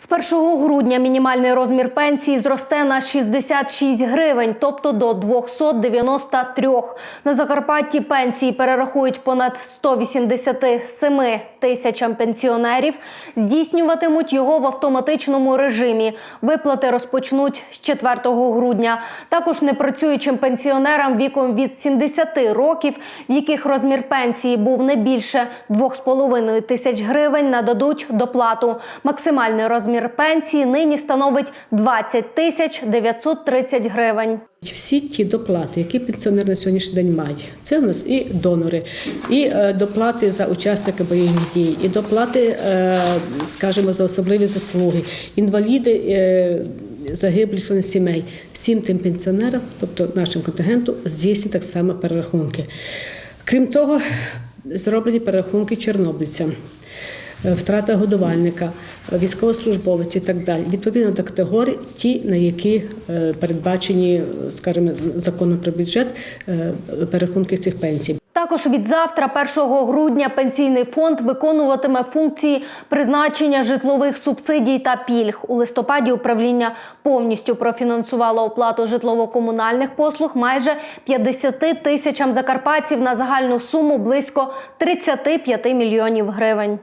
З 1 грудня мінімальний розмір пенсії зросте на 66 гривень, тобто до 293. На Закарпатті пенсії перерахують понад 187 тисячам пенсіонерів. Здійснюватимуть його в автоматичному режимі. Виплати розпочнуть з 4 грудня. Також непрацюючим пенсіонерам віком від 70 років, в яких розмір пенсії був не більше 2,5 тисяч гривень, нададуть доплату. Максимальний розмір пенсії нині становить 20 тисяч 930 гривень. Всі ті доплати, які пенсіонер на сьогоднішній день має, це в нас і донори, і е, доплати за учасника бойових дій, і доплати, е, скажімо, за особливі заслуги, інваліди. Е, Загиблі члени сімей всім тим пенсіонерам, тобто нашим контингенту, здійснюють так само перерахунки. Крім того, зроблені перерахунки чорнобильцям, втрата годувальника, військовослужбовець і так далі. Відповідно до категорій, ті, на які е, передбачені, е, скажімо, законом про бюджет, е, перерахунки цих пенсій. Також від завтра, 1 грудня, пенсійний фонд виконуватиме функції призначення житлових субсидій та пільг. У листопаді управління повністю профінансувало оплату житлово-комунальних послуг майже 50 тисячам закарпатців на загальну суму близько 35 мільйонів гривень.